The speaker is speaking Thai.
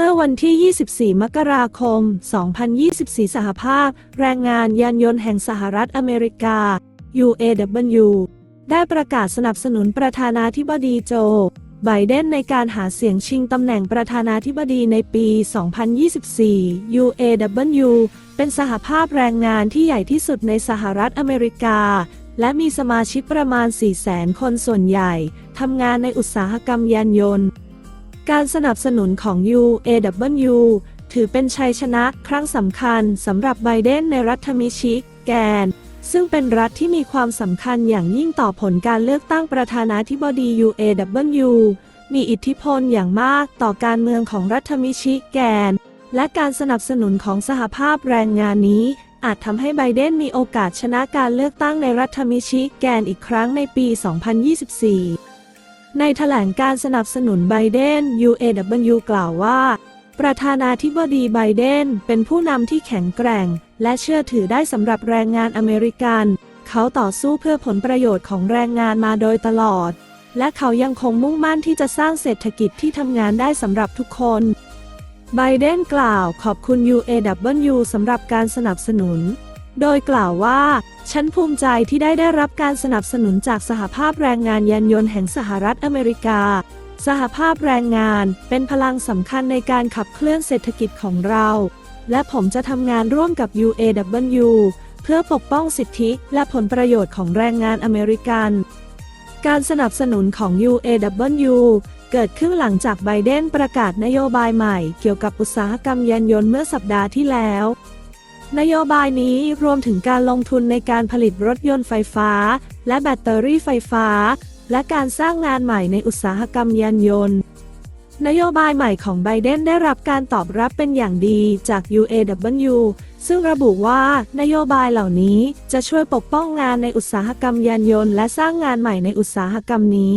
เมื่อวันที่ 24 มกราคม 2024 สหภาพ แรงงานยานยนต์แห่งสหรัฐอเมริกา UAW ได้ประกาศสนับสนุนประธานาธิบดีโจ ไบเดนในการหาเสียงชิงตำแหน่งประธานาธิบดีในปี 2024 UAW เป็นสหภาพแรงงานที่ใหญ่ที่สุดในสหรัฐอเมริกา และมีสมาชิกประมาณ 400,000 คนส่วนใหญ่ทำงานในอุตสาหกรรมยานยนต์ การสนับสนุนของ UAW ถือเป็นชัยชนะครั้งสำคัญสำหรับไบเดนในรัฐมิชิแกน ซึ่งเป็นรัฐที่มีความสำคัญอย่างยิ่งต่อผลการเลือกตั้งประธานาธิบดี UAW มีอิทธิพลอย่างมากต่อการเมืองของรัฐมิชิแกน และการสนับสนุนของสหภาพแรงงานนี้ อาจทำให้ไบเดนมีโอกาสชนะการเลือกตั้งในรัฐมิชิแกนอีกครั้งในปี 2024 ในแถลงการสนับสนุนไบเดน UAW กล่าวว่า ประธานาธิบดีไบเดนเป็นผู้นำที่แข็งแกร่ง และเชื่อถือได้สำหรับแรงงานอเมริกัน เขาต่อสู้เพื่อผลประโยชน์ของแรงงานมาโดยตลอด และเขายังคงมุ่งมั่นที่จะสร้างเศรษฐกิจที่ทำงานได้สำหรับทุกคนไบเดนกล่าวขอบคุณ UAW สำหรับการสนับสนุน โดยกล่าวว่า ฉันภูมิใจที่ได้ได้รับการสนับสนุนจากสหภาพแรงงานยานยนต์แห่งสหรัฐอเมริกา สหภาพแรงงานเป็นพลังสำคัญในการขับเคลื่อนเศรษฐกิจของเรา และผมจะทำงานร่วมกับ UAW เพื่อปกป้องสิทธิและผลประโยชน์ของแรงงานอเมริกัน การสนับสนุนของ UAW เกิดขึ้นหลังจากไบเดนประกาศนโยบายใหม่เกี่ยวกับอุตสาหกรรมยานยนต์เมื่อสัปดาห์ที่แล้ว นโยบายนี้รวมถึงการลงทุนในการผลิตรถยนต์ไฟฟ้า และแบตเตอรี่ไฟฟ้า และการสร้างงานใหม่ในอุตสาหกรรมยานยนต์ นโยบายใหม่ของไบเดนได้รับการตอบรับเป็นอย่างดีจาก UAW ซึ่งระบุว่านโยบายเหล่านี้จะช่วยปกป้องงานในอุตสาหกรรมยานยนต์ และสร้างงานใหม่ในอุตสาหกรรมนี้